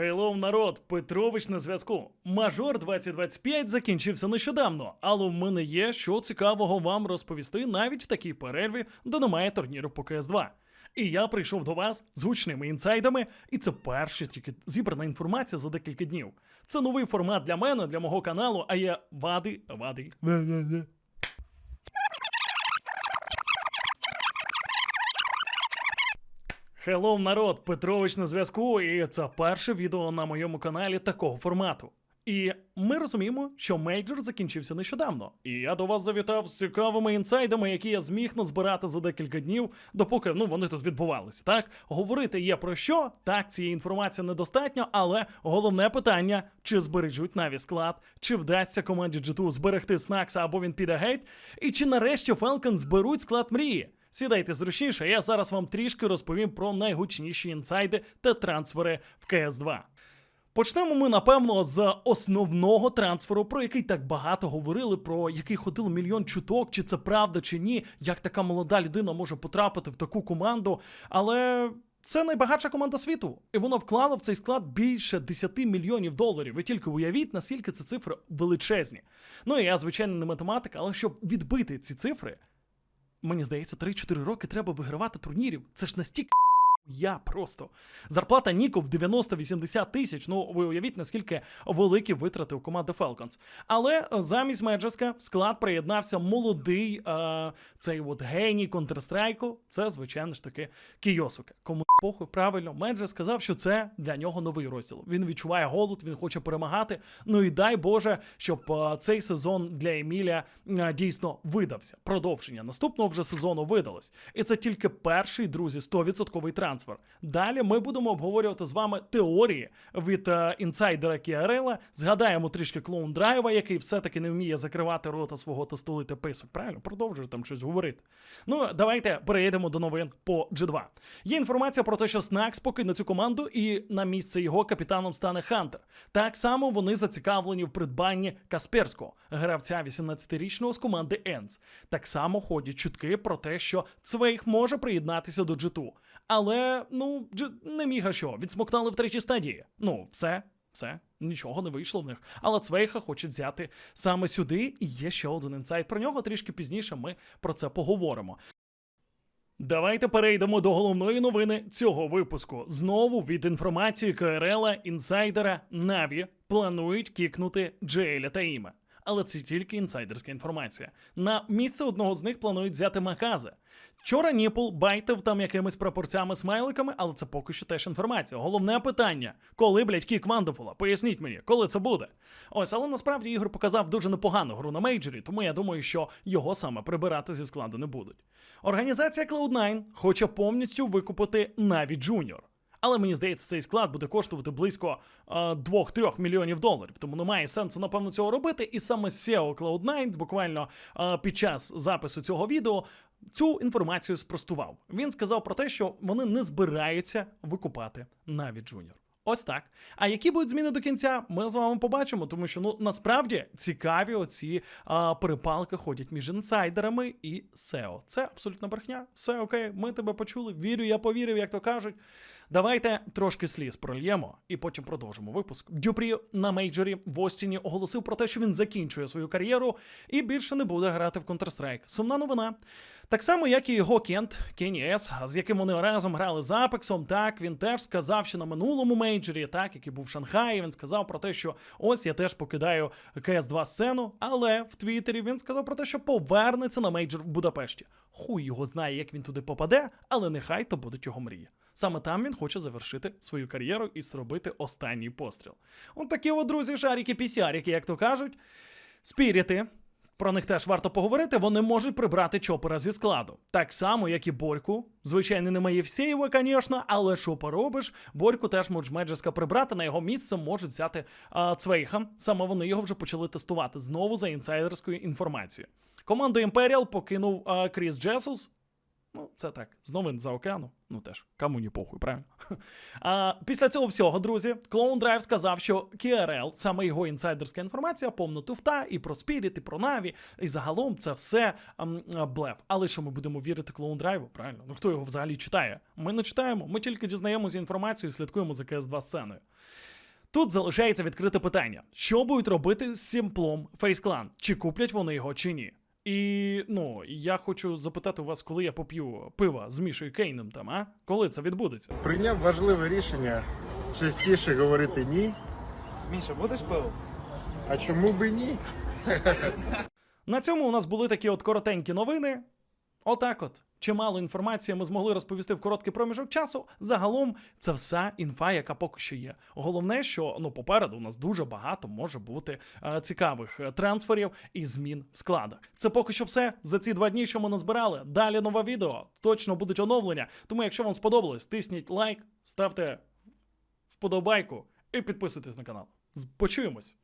Хейлоу, народ, Петрович на зв'язку. Мажор 2025 закінчився нещодавно, але в мене є що цікавого вам розповісти навіть в такій перерві, де немає турніру по КС2. І я прийшов до вас з гучними інсайдами, і це перша тільки зібрана інформація за декілька днів. Це новий формат для мене, для мого каналу, а я вади, вади. Хеллоу, народ, Петрович на зв'язку, і це перше відео на моєму каналі такого формату. І ми розуміємо, що мейджор закінчився нещодавно. І я до вас завітав з цікавими інсайдами, які я зміг назбирати за декілька днів, допоки ну вони тут відбувалися. Так говорити є про що. Так, цієї інформації недостатньо, але головне питання: чи збережуть наві склад, чи вдасться команді G2 зберегти Снакса або він піде геть, і чи нарешті Falcon зберуть склад мрії. Сідайте зручніше, я зараз вам трішки розповім про найгучніші інсайди та трансфери в CS2. Почнемо ми, напевно, з основного трансферу, про який так багато говорили, про який ходило мільйон чуток, чи це правда, чи ні, як така молода людина може потрапити в таку команду. Але це найбагатша команда світу, і вона вклала в цей склад більше 10 мільйонів доларів. Ви тільки уявіть, наскільки ці цифри величезні. Ну і я, звичайно, не математик, але щоб відбити ці цифри, Мені здається, 3-4 роки треба вигравати турнірів. Це ж настільки я просто. Зарплата Ніко в 90-80 тисяч. Ну, ви уявіть, наскільки великі витрати у команди Falcons. Але замість Меджеска в склад приєднався молодий е, цей от геній Counter-Strike. Це, звичайно ж таки, Кіосуке. Кому похуй, правильно, Медже сказав, що це для нього новий розділ. Він відчуває голод, він хоче перемагати. Ну і дай Боже, щоб е, цей сезон для Еміля е, дійсно видався. Продовження наступного вже сезону видалось. І це тільки перший, друзі, 100% трансфер. Далі ми будемо обговорювати з вами теорії від е, інсайдера Кіарела. Згадаємо трішки клоун драйва, який все-таки не вміє закривати рота свого та стулити писок. Правильно, продовжує там щось говорити. Ну, давайте перейдемо до новин по G2. Є інформація про те, що Снакс покине цю команду, і на місце його капітаном стане Хантер. Так само вони зацікавлені в придбанні Касперського, гравця 18-річного з команди Енс. Так само ходять чутки про те, що Цвейх може приєднатися до G2. Але ну не міга що, відсмоктали в третій стадії. Ну, все, все, нічого не вийшло в них. Але Цвейха хочуть взяти саме сюди, і є ще один інсайт. Про нього трішки пізніше ми про це поговоримо. Давайте перейдемо до головної новини цього випуску. Знову від інформації КРЛа інсайдера Наві планують кікнути Джейля та Іме. Але це тільки інсайдерська інформація. На місце одного з них планують взяти Маказе. Вчора Ніпл байтив там якимись пропорцями смайликами, але це поки що теж інформація. Головне питання: коли, блядь, кік Вандефула? Поясніть мені, коли це буде? Ось, але насправді Ігор показав дуже непогану гру на мейджорі, тому я думаю, що його саме прибирати зі складу не будуть. Організація Cloud9 хоче повністю викупити Na'Vi Junior. Але мені здається, цей склад буде коштувати близько е, 2-3 мільйонів доларів. Тому немає сенсу, напевно, цього робити. І саме SEO Cloud9 буквально е, під час запису цього відео цю інформацію спростував. Він сказав про те, що вони не збираються викупати навіть Junior. Ось так. А які будуть зміни до кінця, ми з вами побачимо, тому що ну насправді цікаві оці а, перепалки ходять між інсайдерами і SEO. Це абсолютно брехня. Все окей, ми тебе почули. Вірю, я повірив, як то кажуть. Давайте трошки сліз прольємо і потім продовжимо випуск. Дюпрі на мейджорі в Остіні оголосив про те, що він закінчує свою кар'єру і більше не буде грати в Counter-Strike. Сумна новина. Так само, як і його Кент Кенні Ес, з яким вони разом грали з Апексом. Так він теж сказав, що на минулому мейджорі, так який був в Шанхаї, він сказав про те, що ось я теж покидаю КС 2 сцену. Але в Твіттері він сказав про те, що повернеться на мейджор в Будапешті. Хуй його знає, як він туди попаде, але нехай то будуть його мрії. Саме там він хоче завершити свою кар'єру і зробити останній постріл. От такі от друзі, шарики пісярики, як то кажуть. Спіріти. Про них теж варто поговорити. Вони можуть прибрати чопера зі складу. Так само, як і Борьку. Звичайно, немає всієї, звісно, але що поробиш? Борьку теж можуть Меджеска прибрати. На його місце можуть взяти а, Цвейха. Саме вони його вже почали тестувати знову за інсайдерською інформацією. Команду Imperial покинув а, Кріс Джесус. Ну, це так, з новин за океану. Ну теж, кому не похуй, правильно? А, після цього всього, друзі, Clone Drive сказав, що KRL, саме його інсайдерська інформація, повна туфта і про Spirit, і про Наві, і загалом це все ам, блеф. Але що ми будемо вірити Clone Drive? Правильно? Ну хто його взагалі читає? Ми не читаємо, ми тільки дізнаємося інформацію і слідкуємо за КС2 сценою. Тут залишається відкрите питання: що будуть робити з сімплом Face Clan? Чи куплять вони його, чи ні? І ну, я хочу запитати у вас, коли я поп'ю пива з Мішою Кейном там, а? Коли це відбудеться? Прийняв важливе рішення частіше говорити ні. Міша, будеш пиво? А чому би ні? На цьому у нас були такі от коротенькі новини. Отак от. Чимало інформації ми змогли розповісти в короткий проміжок часу. Загалом це вся інфа, яка поки що є. Головне, що ну попереду у нас дуже багато може бути е, цікавих е, трансферів і змін в складах. Це поки що все за ці два дні, що ми назбирали. Далі нове відео. Точно будуть оновлення. Тому, якщо вам сподобалось, тисніть лайк, ставте вподобайку і підписуйтесь на канал. Почуємось.